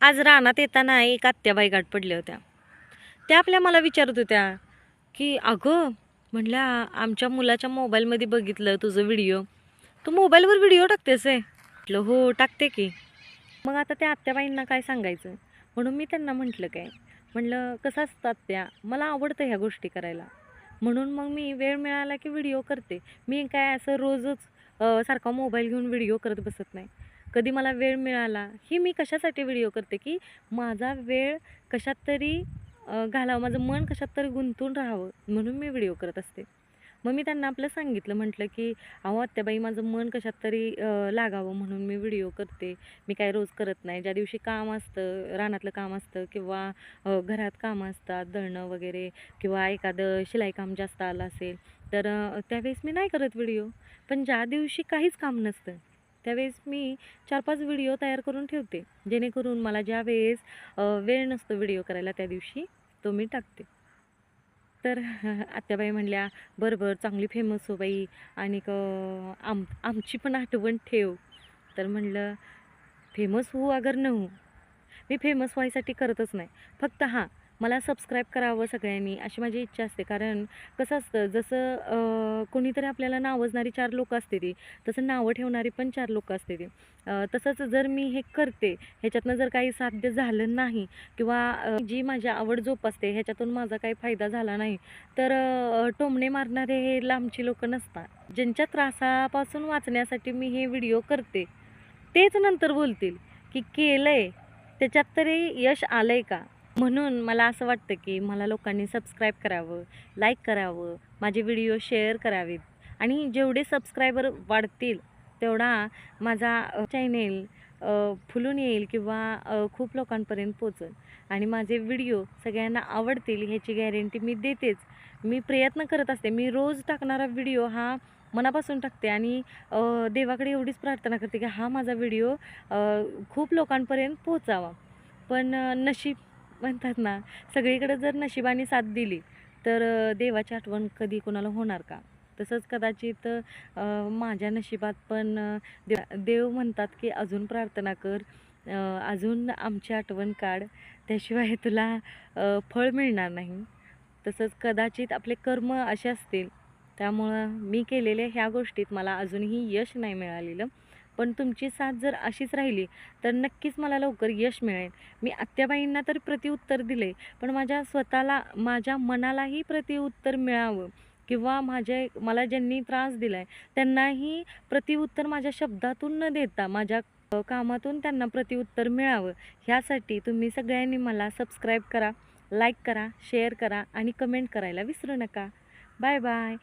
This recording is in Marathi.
आज रानात येताना एक आत्याबाई गाठ पडल्या होत्या. त्या आपल्या मला विचारत होत्या की अगं म्हणल्या आमच्या मुलाच्या मोबाईलमध्ये बघितलं तुझं व्हिडिओ. तू मोबाईलवर व्हिडिओ टाकतेस आहे म्हटलं हो टाकते की. मग आता त्या आत्याबाईंना काय सांगायचं? म्हणून मी त्यांना म्हटलं काय? म्हटलं कसं असतात त्या मला आवडतं ह्या गोष्टी करायला. म्हणून मग मी वेळ मिळाला की व्हिडिओ करते. मी काय असं रोजच सारखा मोबाईल घेऊन व्हिडिओ करत बसत नाही. कधी मला वेळ मिळाला ही मी कशासाठी व्हिडिओ करते की माझा वेळ कशात तरी घालावं माझं मन कशात तरी गुंतून राहावं म्हणून मी व्हिडिओ करत असते. मग मी त्यांना आपलं सांगितलं म्हटलं की अहो आत्याबाई माझं मन कशात तरी लागावं म्हणून मी व्हिडिओ करते. मी काय रोज करत नाही. ज्या दिवशी काम असतं रानातलं काम असतं किंवा घरात कामं असतात दळणं वगैरे किंवा एखादं शिलाई काम जास्त आलं असेल तर त्यावेळेस मी नाही करत व्हिडिओ पण ज्या दिवशी काहीच काम नसतं त्यावेळेस मी चार पाच व्हिडिओ तयार करून ठेवते. जेणेकरून मला ज्या वेळेस वेळ नसतो व्हिडिओ करायला त्या दिवशी तो मी टाकते. तर आत्याबाई म्हणल्या बरं बरं चांगली फेमस हो बाई. आणि आम आमची पण आठवण ठेव. तर म्हणलं फेमस होऊ अगर न होऊ मी फेमस व्हायसाठी करतच नाही. फक्त हां मला सबस्क्राईब करावं सगळ्यांनी अशी माझी इच्छा असते. कारण कसं असतं जसं कोणीतरी आपल्याला नावजणारी चार लोकं असते ती तसं नावं ठेवणारी पण चार लोकं असते ती. तसंच जर मी हे करते ह्याच्यातनं जर काही साध्य झालं नाही किंवा जी माझी आवड जोपासते ह्याच्यातून माझा काही फायदा झाला नाही तर टोमणे मारणारे हे लांबची लोकं नसतात. ज्यांच्या त्रासापासून वाचण्यासाठी मी हे व्हिडिओ करते तेच नंतर बोलतील की केलंय त्याच्यात तरी यश आलंय का? म्हणून मला असं वाटतं की मला लोकांनी सबस्क्राईब करावं लाईक करावं माझे व्हिडिओ शेअर करावेत. आणि जेवढे सबस्क्रायबर वाढतील तेवढा माझा चॅनेल फुलून येईल किंवा खूप लोकांपर्यंत पोचेल आणि माझे व्हिडिओ सगळ्यांना आवडतील ह्याची गॅरंटी मी देतेच. मी प्रयत्न करत असते. मी रोज टाकणारा व्हिडिओ हा मनापासून टाकते आणि देवाकडे एवढीच प्रार्थना करते की हा माझा व्हिडिओ खूप लोकांपर्यंत पोचावा पण नशीब म्हणतात ना सगळीकडे जर नशिबाने साथ दिली तर देवाची आठवण कधी कोणाला होणार का? तसंच कदाचित माझ्या नशिबात पण देव दे- देव म्हणतात की अजून प्रार्थना कर अजून आमची आठवण काढ त्याशिवाय तुला फळ मिळणार नाही. तसंच कदाचित आपले कर्म असे असतील त्यामुळं मी केलेल्या ह्या गोष्टीत मला अजूनही यश नाही मिळालेलं. पण तुमची साथ जर अशीच राहिली तर नक्कीच मला लवकर यश मिळेल. मी आत्याबाईंना तर प्रतिउत्तर दिले पण माझ्या स्वतःला माझ्या मनालाही प्रतिउत्तर मिळावं किंवा माझ्या मला ज्यांनी त्रास दिला आहे त्यांनाही प्रतिउत्तर माझ्या शब्दातून न देता माझ्या कामातून त्यांना प्रतिउत्तर मिळावं. ह्यासाठी तुम्ही सगळ्यांनी मला सबस्क्राईब करा लाईक करा शेअर करा आणि कमेंट करायला विसरू नका. Bye bye